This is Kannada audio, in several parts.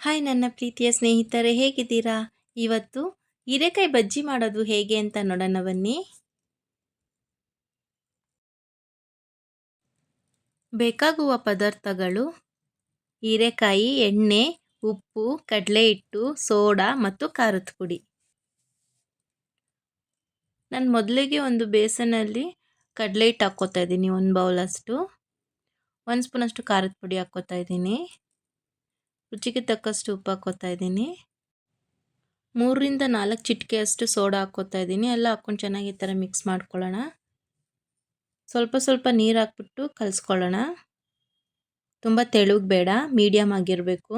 ಹಾಯ್ ನನ್ನ ಪ್ರೀತಿಯ ಸ್ನೇಹಿತರೆ, ಹೇಗಿದ್ದೀರಾ? ಇವತ್ತು ಹೀರೆಕಾಯಿ ಬಜ್ಜಿ ಮಾಡೋದು ಹೇಗೆ ಅಂತ ನೋಡೋಣ ಬನ್ನಿ. ಬೇಕಾಗುವ ಪದಾರ್ಥಗಳು ಹೀರೆಕಾಯಿ, ಎಣ್ಣೆ, ಉಪ್ಪು ಕಡಲೆ ಹಿಟ್ಟು ಸೋಡಾ ಮತ್ತು ಖಾರದ ಪುಡಿ. ನಾನು ಮೊದಲಿಗೆ ಒಂದು ಬೇಸನಲ್ಲಿ ಕಡಲೆ ಹಿಟ್ಟು ಹಾಕ್ಕೋತಾ ಇದ್ದೀನಿ, ಒಂದು ಬೌಲಷ್ಟು. ಒಂದು ಸ್ಪೂನಷ್ಟು ಖಾರದ ಪುಡಿ ಹಾಕ್ಕೋತಾ ಇದ್ದೀನಿ. ರುಚಿಗೆ ತಕ್ಕಷ್ಟು ಉಪ್ಪು ಹಾಕ್ಕೋತಾ ಇದ್ದೀನಿ. ಮೂರರಿಂದ ನಾಲ್ಕು ಚಿಟಿಕೆಯಷ್ಟು ಸೋಡಾ ಹಾಕ್ಕೋತಾ ಇದ್ದೀನಿ. ಎಲ್ಲ ಹಾಕ್ಕೊಂಡು ಚೆನ್ನಾಗಿ ಈ ಥರ ಮಿಕ್ಸ್ ಮಾಡ್ಕೊಳ್ಳೋಣ. ಸ್ವಲ್ಪ ಸ್ವಲ್ಪ ನೀರು ಹಾಕ್ಬಿಟ್ಟು ಕಲಿಸ್ಕೊಳ್ಳೋಣ. ತುಂಬ ತೆಳುಗೆ ಬೇಡ ಮೀಡಿಯಮ್ ಆಗಿರಬೇಕು.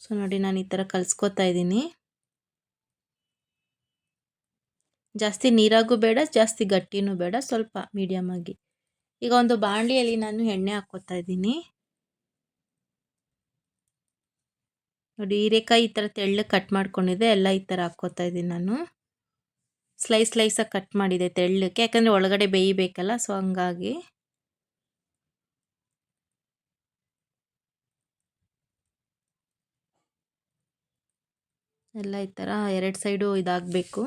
ಸೊ ನೋಡಿ ನಾನು ಈ ಥರ ಕಲಿಸ್ಕೋತಾ ಇದ್ದೀನಿ. ಜಾಸ್ತಿ ನೀರಾಗೂ ಬೇಡ, ಜಾಸ್ತಿ ಗಟ್ಟಿನೂ ಬೇಡ, ಸ್ವಲ್ಪ ಮೀಡಿಯಮ್ ಆಗಿ. ಈಗ ಒಂದು ಬಾಣಲಿಯಲ್ಲಿ ನಾನು ಎಣ್ಣೆ ಹಾಕ್ಕೋತಾ ಇದ್ದೀನಿ. ನೋಡಿ, ಹೀರೆಕಾಯಿ ಈ ಥರ ತೆಳ್ಳು ಕಟ್ ಮಾಡ್ಕೊಂಡಿದ್ದೆ ಎಲ್ಲ ಈ ಥರ ಹಾಕ್ಕೋತಾ ಇದ್ದೀನಿ ನಾನು. ಸ್ಲೈಸ್ ಸ್ಲೈಸಾಗಿ ಕಟ್ ಮಾಡಿದೆ ತೆಳ್ಳಕ್ಕೆ ಯಾಕಂದರೆ ಒಳಗಡೆ ಬೇಯಬೇಕಲ್ಲ ಸೊ ಹಂಗಾಗಿ. ಎಲ್ಲ ಈ ಥರ ಎರಡು ಸೈಡು ಇದಾಗಬೇಕು.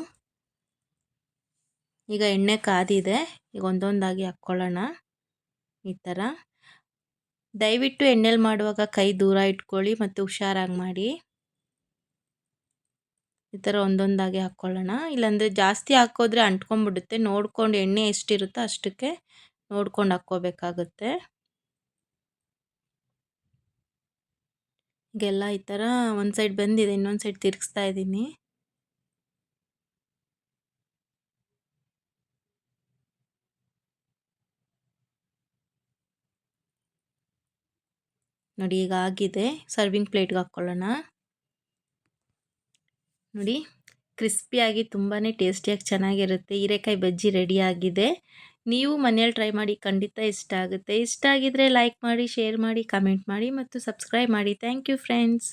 ಈಗ ಎಣ್ಣೆ ಕಾದಿದೆ, ಈಗ ಒಂದೊಂದಾಗಿ ಹಾಕ್ಕೊಳ್ಳೋಣ. ಈ ಥರ. ದಯವಿಟ್ಟು ಎಣ್ಣೆಲಿ ಮಾಡುವಾಗ ಕೈ ದೂರ ಇಟ್ಕೊಳ್ಳಿ ಮತ್ತು ಹುಷಾರಾಗಿ ಮಾಡಿ. ಈ ಥರ ಒಂದೊಂದಾಗಿ ಹಾಕ್ಕೊಳ್ಳೋಣ. ಇಲ್ಲಾಂದರೆ ಜಾಸ್ತಿ ಹಾಕೋದ್ರೆ ಅಂಟ್ಕೊಂಡ್ಬಿಡುತ್ತೆ ನೋಡ್ಕೊಂಡು ಎಣ್ಣೆ ಎಷ್ಟಿರುತ್ತೋ ಅಷ್ಟಕ್ಕೆ ನೋಡ್ಕೊಂಡು ಹಾಕ್ಕೋಬೇಕಾಗುತ್ತೆ. ಈಗೆಲ್ಲ ಈ ಥರ ಒಂದು ಸೈಡ್ ಬಂದಿದೆ, ಇನ್ನೊಂದು ಸೈಡ್ ತಿರುಗಿಸ್ತಾ ಇದ್ದೀನಿ. ನೋಡಿ ಈಗ ಆಗಿದೆ ಸರ್ವಿಂಗ್ ಪ್ಲೇಟ್ಗೆ ಹಾಕ್ಕೊಳ್ಳೋಣ ನೋಡಿ ಕ್ರಿಸ್ಪಿಯಾಗಿ ತುಂಬಾ ಟೇಸ್ಟಿಯಾಗಿ ಚೆನ್ನಾಗಿರುತ್ತೆ. ಹೀರೆಕಾಯಿ ಬಜ್ಜಿ ರೆಡಿ ಆಗಿದೆ. ನೀವು ಮನೆಯಲ್ಲಿ ಟ್ರೈ ಮಾಡಿ ಖಂಡಿತ ಇಷ್ಟ ಆಗುತ್ತೆ. ಇಷ್ಟ ಆಗಿದ್ರೆ ಲೈಕ್ ಮಾಡಿ ಶೇರ್ ಮಾಡಿ ಕಮೆಂಟ್ ಮಾಡಿ ಮತ್ತು ಸಬ್ಸ್ಕ್ರೈಬ್ ಮಾಡಿ. Thank you friends